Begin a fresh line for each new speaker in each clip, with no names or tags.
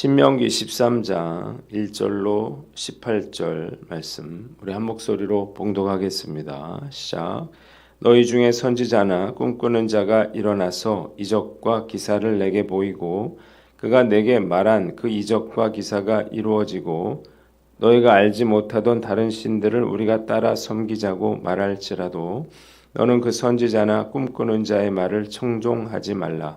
신명기 13장 1절로 18절 말씀 우리 한 목소리로 봉독하겠습니다. 시작. 너희 중에 선지자나 꿈꾸는 자가 일어나서 이적과 기사를 내게 보이고 그가 내게 말한 그 이적과 기사가 이루어지고 너희가 알지 못하던 다른 신들을 우리가 따라 섬기자고 말할지라도 너는 그 선지자나 꿈꾸는 자의 말을 청종하지 말라.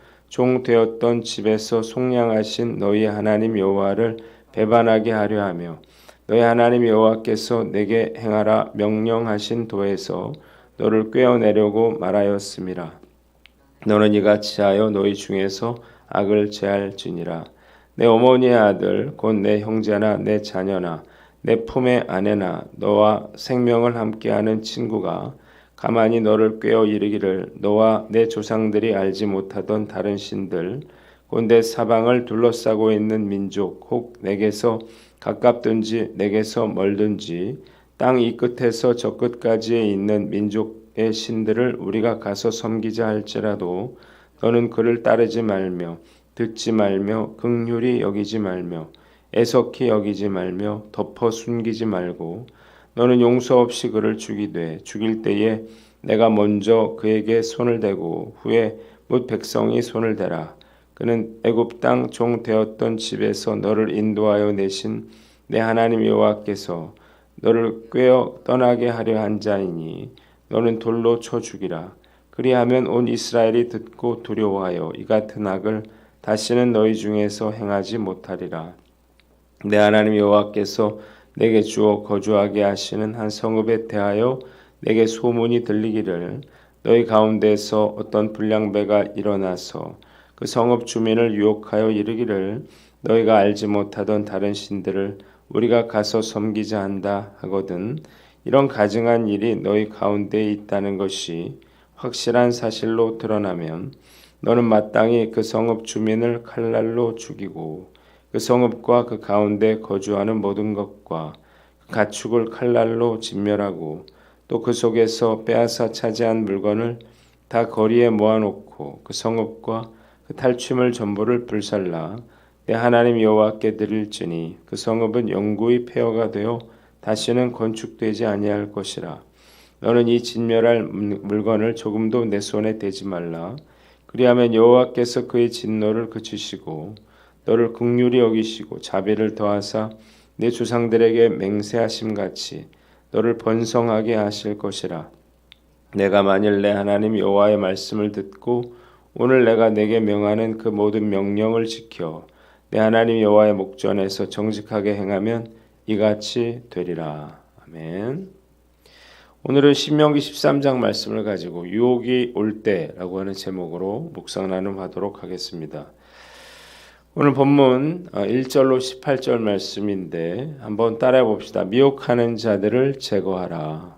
종 되었던 집에서 속량하신 너희 하나님 여호와를 배반하게 하려 하며 너희 하나님 여호와께서 내게 행하라 명령하신 도에서 너를 꿰어내려고 말하였음이라 너는 이같이 하여 너희 중에서 악을 제할지니라. 내 어머니의 아들 곧 내 형제나 내 자녀나 내 품의 아내나 너와 생명을 함께하는 친구가 가만히 너를 꿰어 이르기를 너와 내 조상들이 알지 못하던 다른 신들 곧내 사방을 둘러싸고 있는 민족 혹 내게서 가깝든지 내게서 멀든지 땅 이 끝에서 저 끝까지에 있는 민족의 신들을 우리가 가서 섬기자 할지라도 너는 그를 따르지 말며 듣지 말며 극률이 여기지 말며 애석히 여기지 말며 덮어 숨기지 말고 너는 용서 없이 그를 죽이되 죽일 때에 내가 먼저 그에게 손을 대고 후에 뭇 백성이 손을 대라. 그는 애굽 땅 종 되었던 집에서 너를 인도하여 내신 내 하나님 여호와께서 너를 꿰어 떠나게 하려 한 자이니 너는 돌로 쳐 죽이라. 그리하면 온 이스라엘이 듣고 두려워하여 이 같은 악을 다시는 너희 중에서 행하지 못하리라. 내 하나님 여호와께서 내게 주어 거주하게 하시는 한 성읍에 대하여 내게 소문이 들리기를 너희 가운데서 어떤 불량배가 일어나서 그 성읍 주민을 유혹하여 이르기를 너희가 알지 못하던 다른 신들을 우리가 가서 섬기자 한다 하거든 이런 가증한 일이 너희 가운데에 있다는 것이 확실한 사실로 드러나면 너는 마땅히 그 성읍 주민을 칼날로 죽이고 그 성읍과 그 가운데 거주하는 모든 것과 그 가축을 칼날로 진멸하고 또 그 속에서 빼앗아 차지한 물건을 다 거리에 모아놓고 그 성읍과 그 탈취물 전부를 불살라. 내 하나님 여호와께 드릴지니 그 성읍은 영구히 폐허가 되어 다시는 건축되지 아니할 것이라. 너는 이 진멸할 물건을 조금도 내 손에 대지 말라. 그리하면 여호와께서 그의 진노를 그치시고 너를 극률히 여기시고 자비를 더하사 내 조상들에게 맹세하심 같이 너를 번성하게 하실 것이라. 내가 만일 내 하나님 여호와의 말씀을 듣고 오늘 내가 내게 명하는 그 모든 명령을 지켜 내 하나님 여호와의 목전에서 정직하게 행하면 이같이 되리라. 아멘. 오늘은 신명기 13장 말씀을 가지고 유혹이 올 때라고 하는 제목으로 묵상 나눔하도록 하겠습니다. 오늘 본문 1절로 어, 18절 말씀인데 한번 따라해 봅시다. 미혹하는 자들을 제거하라.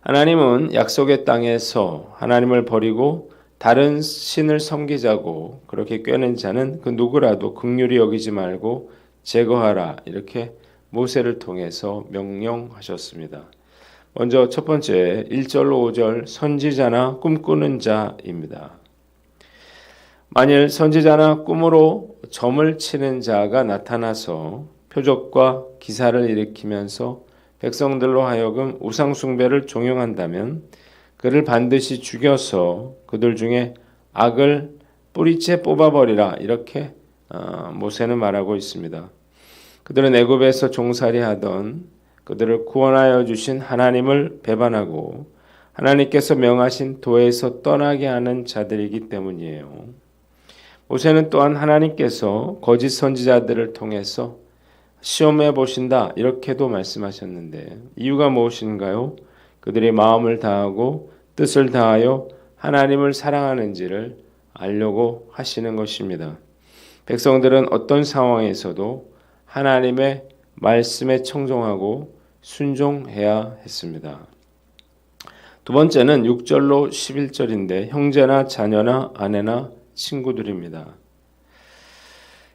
하나님은 약속의 땅에서 하나님을 버리고 다른 신을 섬기자고 그렇게 꿰는 자는 그 누구라도 극률이 여기지 말고 제거하라 이렇게 모세를 통해서 명령하셨습니다. 먼저 첫 번째 1절로 5절 선지자나 꿈꾸는 자입니다. 만일 선지자나 꿈으로 점을 치는 자가 나타나서 표적과 기사를 일으키면서 백성들로 하여금 우상숭배를 종용한다면 그를 반드시 죽여서 그들 중에 악을 뿌리째 뽑아버리라 이렇게 어, 모세는 말하고 있습니다. 그들은 애굽에서 종살이하던 그들을 구원하여 주신 하나님을 배반하고 하나님께서 명하신 도에서 떠나게 하는 자들이기 때문이에요. 모세는 또한 하나님께서 거짓 선지자들을 통해서 시험해 보신다 이렇게도 말씀하셨는데 이유가 무엇인가요? 그들이 마음을 다하고 뜻을 다하여 하나님을 사랑하는지를 알려고 하시는 것입니다. 백성들은 어떤 상황에서도 하나님의 말씀에 청종하고 순종해야 했습니다. 두 번째는 6절로 11절인데 형제나 자녀나 아내나 친구들입니다.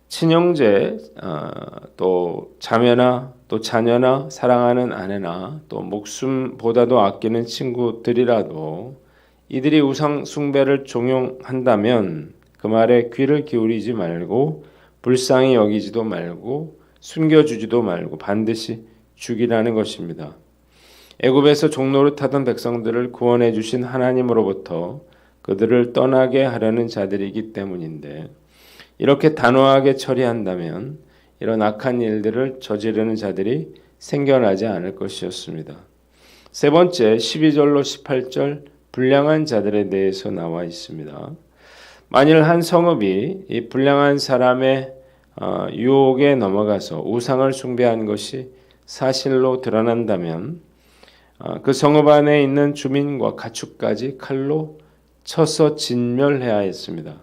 친형제 어, 또 자매나 또 자녀나 사랑하는 아내나 또 목숨보다도 아끼는 친구들이라도 이들이 우상 숭배를 종용한다면 그 말에 귀를 기울이지 말고 불쌍히 여기지도 말고 숨겨주지도 말고 반드시 죽이라는 것입니다. 애굽에서 종로를 타던 백성들을 구원해 주신 하나님으로부터 그들을 떠나게 하려는 자들이기 때문인데 이렇게 단호하게 처리한다면 이런 악한 일들을 저지르는 자들이 생겨나지 않을 것이었습니다. 세 번째 12절로 18절 불량한 자들에 대해서 나와 있습니다. 만일 한 성읍이 이 불량한 사람의 어, 유혹에 넘어가서 우상을 숭배한 것이 사실로 드러난다면 어, 그 성읍 안에 있는 주민과 가축까지 칼로 쳐서 진멸해야 했습니다.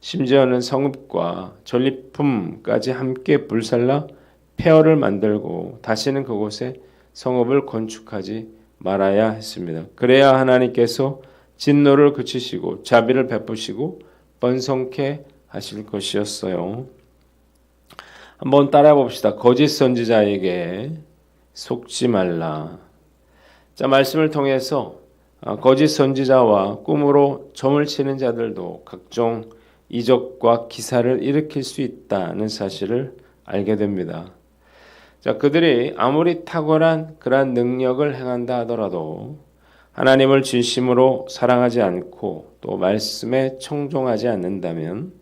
심지어는 성읍과 전리품까지 함께 불살라 폐허를 만들고 다시는 그곳에 성읍을 건축하지 말아야 했습니다. 그래야 하나님께서 진노를 그치시고 자비를 베푸시고 번성케 하실 것이었어요. 한번 따라 봅시다. 거짓 선지자에게 속지 말라. 자, 말씀을 통해서 어, 거짓 선지자와 꿈으로 점을 치는 자들도 각종 이적과 기사를 일으킬 수 있다는 사실을 알게 됩니다. 자, 그들이 아무리 탁월한 그러한 능력을 행한다 하더라도 하나님을 진심으로 사랑하지 않고 또 말씀에 청종하지 않는다면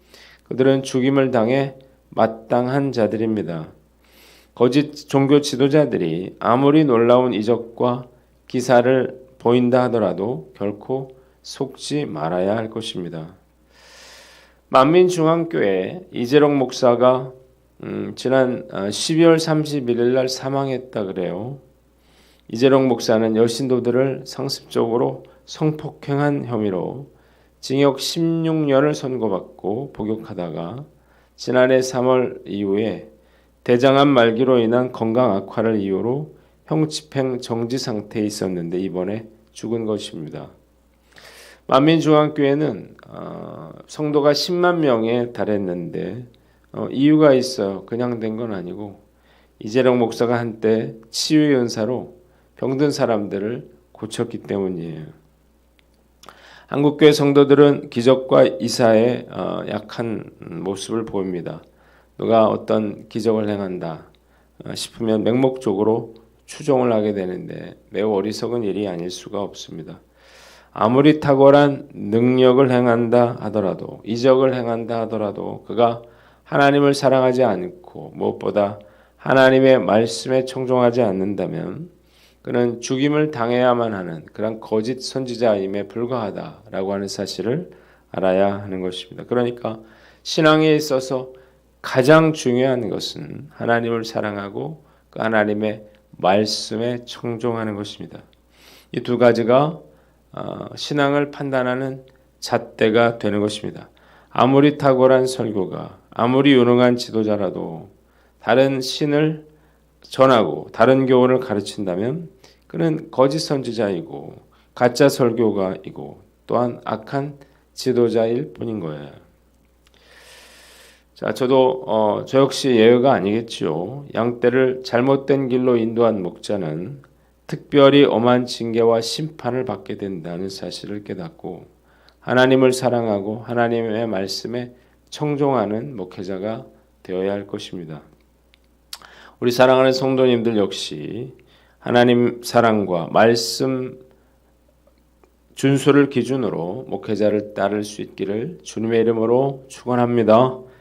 그들은 죽임을 당해 마땅한 자들입니다. 거짓 종교 지도자들이 아무리 놀라운 이적과 기사를 보인다 하더라도 결코 속지 말아야 할 것입니다. 만민중앙교회 이재롱 목사가 음, 지난 12월 어, 31일 날 사망했다 그래요. 이재롱 목사는 여신도들을 상습적으로 성폭행한 혐의로 징역 16년을 선고받고 복역하다가 지난해 3월 이후에 대장암 말기로 인한 건강 악화를 이유로 형집행 정지 상태에 있었는데 이번에 죽은 것입니다. 만민중앙교회는 어, 성도가 10만 명에 달했는데 어, 이유가 있어요. 그냥 된 건 아니고 이재령 목사가 한때 치유 연사로 병든 사람들을 고쳤기 때문이에요. 한국교회 성도들은 기적과 이사에 어, 약한 모습을 보입니다. 누가 어떤 기적을 행한다 싶으면 맹목적으로 추종을 하게 되는데 매우 어리석은 일이 아닐 수가 없습니다. 아무리 탁월한 능력을 행한다 하더라도 이적을 행한다 하더라도 그가 하나님을 사랑하지 않고 무엇보다 하나님의 말씀에 청종하지 않는다면 그는 죽임을 당해야만 하는 그런 거짓 선지자임에 불과하다라고 하는 사실을 알아야 하는 것입니다. 그러니까 신앙에 있어서 가장 중요한 것은 하나님을 사랑하고 그 하나님의 말씀에 청종하는 것입니다. 이 두 가지가 어, 신앙을 판단하는 잣대가 되는 것입니다. 아무리 탁월한 설교가 아무리 유능한 지도자라도 다른 신을 전하고 다른 교훈을 가르친다면 그는 거짓 선지자이고 가짜 설교가이고 또한 악한 지도자일 뿐인 거예요. 자, 저도 어, 저 역시 예외가 아니겠지요. 양떼를 잘못된 길로 인도한 목자는 특별히 엄한 징계와 심판을 받게 된다는 사실을 깨닫고 하나님을 사랑하고 하나님의 말씀에 청종하는 목회자가 되어야 할 것입니다. 우리 사랑하는 성도님들 역시 하나님 사랑과 말씀 준수를 기준으로 목회자를 따를 수 있기를 주님의 이름으로 축원합니다.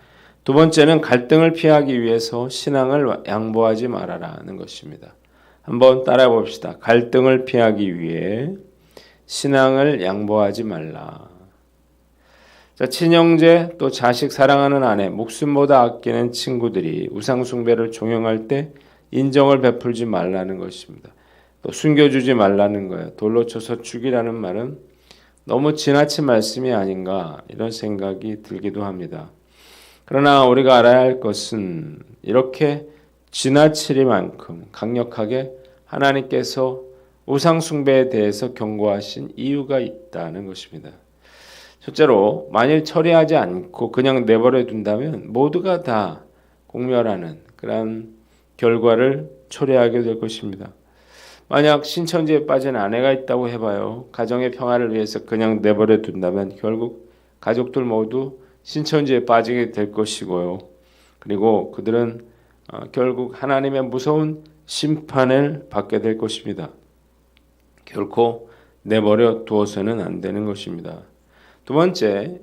두 번째는 갈등을 피하기 위해서 신앙을 양보하지 말아라는 것입니다. 한번 따라 봅시다. 갈등을 피하기 위해 신앙을 양보하지 말라. 자, 친형제 또 자식 사랑하는 아내, 목숨보다 아끼는 친구들이 우상숭배를 종용할 때 인정을 베풀지 말라는 것입니다. 또 숨겨주지 말라는 거예요. 돌로 쳐서 죽이라는 말은 너무 지나친 말씀이 아닌가 이런 생각이 들기도 합니다. 그러나 우리가 알아야 할 것은 이렇게 지나치리만큼 강력하게 하나님께서 우상 숭배에 대해서 경고하신 이유가 있다는 것입니다. 첫째로 만일 처리하지 않고 그냥 내버려 둔다면 모두가 다 공멸하는 그러한 결과를 초래하게 될 것입니다. 만약 신천지에 빠진 아내가 있다고 해봐요. 가정의 평화를 위해서 그냥 내버려 둔다면 결국 가족들 모두 신천지에 빠지게 될 것이고요. 그리고 그들은 어, 결국 하나님의 무서운 심판을 받게 될 것입니다. 결코 내버려 두어서는 안 되는 것입니다. 두 번째,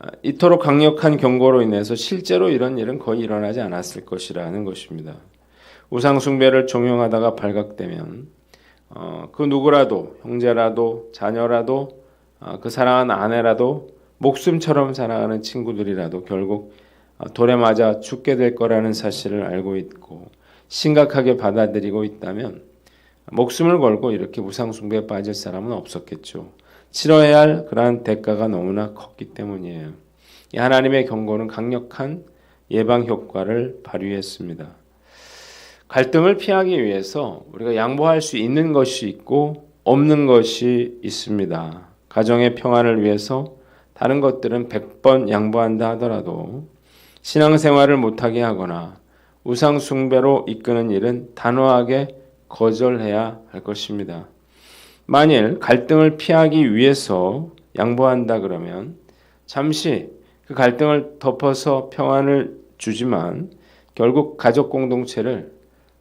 어, 이토록 강력한 경고로 인해서 실제로 이런 일은 거의 일어나지 않았을 것이라는 것입니다. 우상 숭배를 종용하다가 발각되면 어, 그 누구라도 형제라도 자녀라도 어, 그 사랑하는 아내라도 목숨처럼 사랑하는 친구들이라도 결국 어, 돌에 맞아 죽게 될 거라는 사실을 알고 있고 심각하게 받아들이고 있다면 목숨을 걸고 이렇게 우상 숭배에 빠질 사람은 없었겠죠. 치러야 할 그러한 대가가 너무나 컸기 때문이에요. 이 하나님의 경고는 강력한 예방 효과를 발휘했습니다. 갈등을 피하기 위해서 우리가 양보할 수 있는 것이 있고 없는 것이 있습니다. 가정의 평화를 위해서 다른 것들은 100번 양보한다 하더라도 신앙생활을 못하게 하거나 우상숭배로 이끄는 일은 단호하게 거절해야 할 것입니다. 만일 갈등을 피하기 위해서 양보한다 그러면 잠시 그 갈등을 덮어서 평안을 주지만 결국 가족 공동체를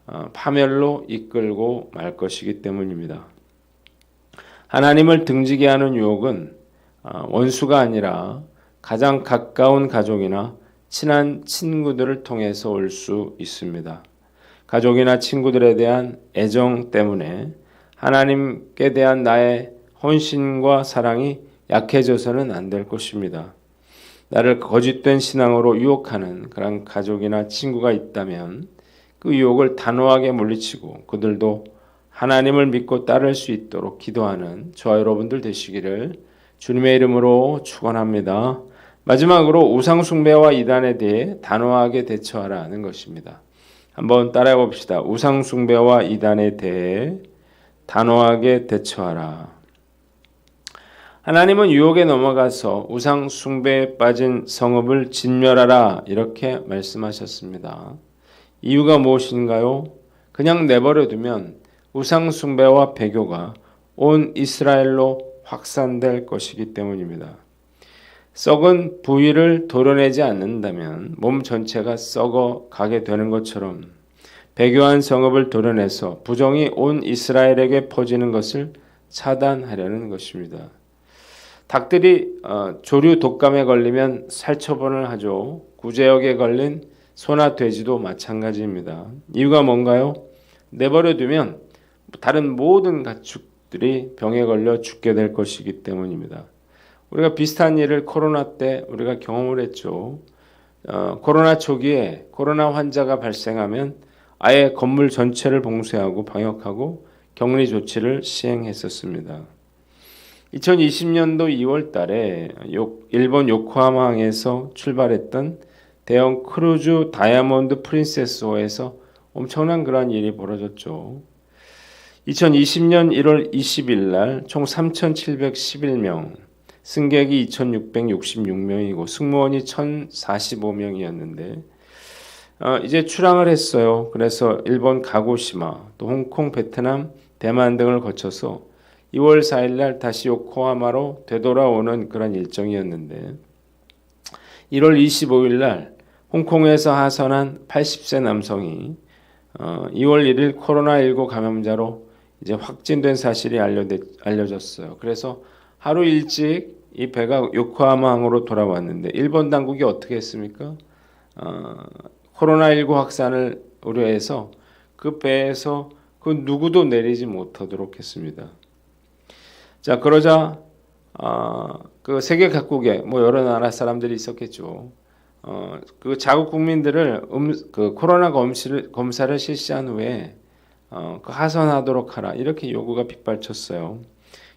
어, 파멸로 이끌고 말 것이기 때문입니다. 하나님을 등지게 하는 유혹은 어, 원수가 아니라 가장 가까운 가족이나 친한 친구들을 통해서 올 수 있습니다. 가족이나 친구들에 대한 애정 때문에 하나님께 대한 나의 헌신과 사랑이 약해져서는 안 될 것입니다. 나를 거짓된 신앙으로 유혹하는 그런 가족이나 친구가 있다면 그 유혹을 단호하게 물리치고 그들도 하나님을 믿고 따를 수 있도록 기도하는 저와 여러분들 되시기를 주님의 이름으로 축원합니다. 마지막으로 우상 숭배와 이단에 대해 단호하게 대처하라는 것입니다. 한번 따라해 봅시다. 우상 숭배와 이단에 대해 단호하게 대처하라. 하나님은 유혹에 넘어가서 우상 숭배에 빠진 성읍을 진멸하라 이렇게 말씀하셨습니다. 이유가 무엇인가요? 그냥 내버려 두면 우상 숭배와 배교가 온 이스라엘로 확산될 것이기 때문입니다. 썩은 부위를 도려내지 않는다면 몸 전체가 썩어 가게 되는 것처럼 배교한 성읍을 도려내서 부정이 온 이스라엘에게 퍼지는 것을 차단하려는 것입니다. 닭들이 어, 조류 독감에 걸리면 살처분을 하죠. 구제역에 걸린 소나 돼지도 마찬가지입니다. 이유가 뭔가요? 내버려 두면 다른 모든 가축 들이 병에 걸려 죽게 될 것이기 때문입니다. 우리가 비슷한 일을 코로나 때 우리가 경험을 했죠. 어, 코로나 초기에 코로나 환자가 발생하면 아예 건물 전체를 봉쇄하고 방역하고 격리 조치를 시행했었습니다. 2020년도 2월 달에 일본 요코하마항에서 출발했던 대형 크루즈 다이아몬드 프린세스호에서 엄청난 그러한 일이 벌어졌죠. 2020년 1월 20일 날 총 3,711명, 승객이 2,666명이고 승무원이 1,045명이었는데 어, 이제 출항을 했어요. 그래서 일본 가고시마, 또 홍콩, 베트남, 대만 등을 거쳐서 2월 4일 날 다시 요코하마로 되돌아오는 그런 일정이었는데 1월 25일 날 홍콩에서 하선한 80세 남성이 어, 2월 1일 코로나19 감염자로 이제 확진된 사실이 알려졌어요. 그래서 하루 일찍 이 배가 요코하마항으로 돌아왔는데 일본 당국이 어떻게 했습니까? 어, 코로나19 확산을 우려해서 그 배에서 그 누구도 내리지 못하도록 했습니다. 자 그러자 어, 그 세계 각국에 뭐 여러 나라 사람들이 있었겠죠. 어, 그 자국 국민들을 음, 그 코로나 검시를, 검사를 실시한 후에 어, 그 하선하도록 하라 이렇게 요구가 빗발쳤어요.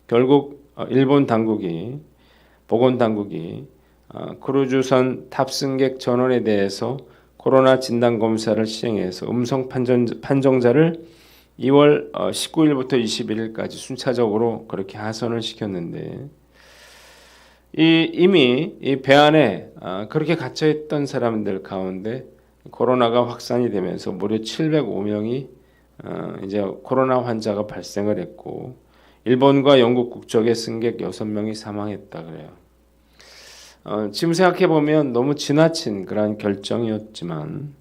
결국 어, 일본 당국이 보건 당국이 어, 크루즈선 탑승객 전원에 대해서 코로나 진단 검사를 시행해서 음성 판정, 판정자를 2월 19일부터 21일까지 순차적으로 그렇게 하선을 시켰는데 이 이미 이 배 안에 아, 그렇게 갇혀 있던 사람들 가운데 코로나가 확산이 되면서 무려 705명이 어, 이제 코로나 환자가 발생을 했고 일본과 영국 국적의 승객 6명이 사망했다 그래요. 어, 지금 생각해 보면 너무 지나친 그러한 결정이었지만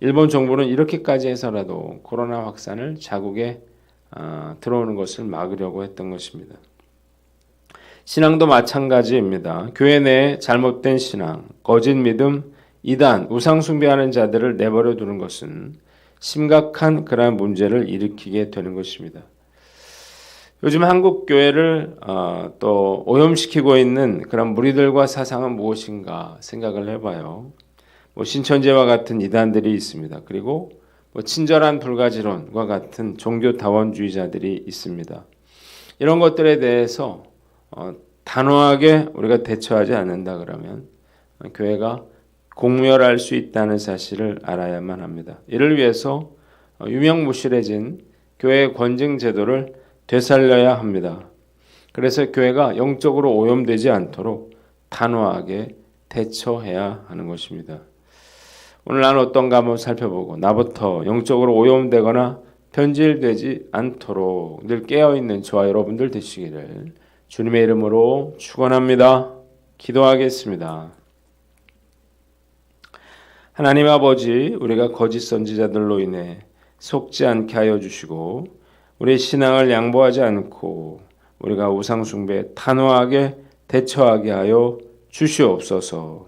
일본 정부는 이렇게까지 해서라도 코로나 확산을 자국에 어, 들어오는 것을 막으려고 했던 것입니다. 신앙도 마찬가지입니다. 교회 내에 잘못된 신앙, 거짓 믿음, 이단, 우상 숭배하는 자들을 내버려 두는 것은 심각한 그러한 문제를 일으키게 되는 것입니다. 요즘 한국 교회를 어, 또 오염시키고 있는 그런 무리들과 사상은 무엇인가 생각을 해봐요. 뭐 신천지와 같은 이단들이 있습니다. 그리고 뭐 친절한 불가지론과 같은 종교 다원주의자들이 있습니다. 이런 것들에 대해서 어, 단호하게 우리가 대처하지 않는다 그러면 교회가 공멸할 수 있다는 사실을 알아야만 합니다. 이를 위해서 어, 유명무실해진 교회의 권증 제도를 되살려야 합니다. 그래서 교회가 영적으로 오염되지 않도록 단호하게 대처해야 하는 것입니다. 오늘 나는 어떤가 한번 살펴보고 나부터 영적으로 오염되거나 변질되지 않도록 늘 깨어있는 저와 여러분들 되시기를 주님의 이름으로 축원합니다. 기도하겠습니다. 하나님 아버지, 우리가 거짓 선지자들로 인해 속지 않게 하여 주시고 우리의 신앙을 양보하지 않고 우리가 우상 숭배에 단호하게 대처하게 하여 주시옵소서.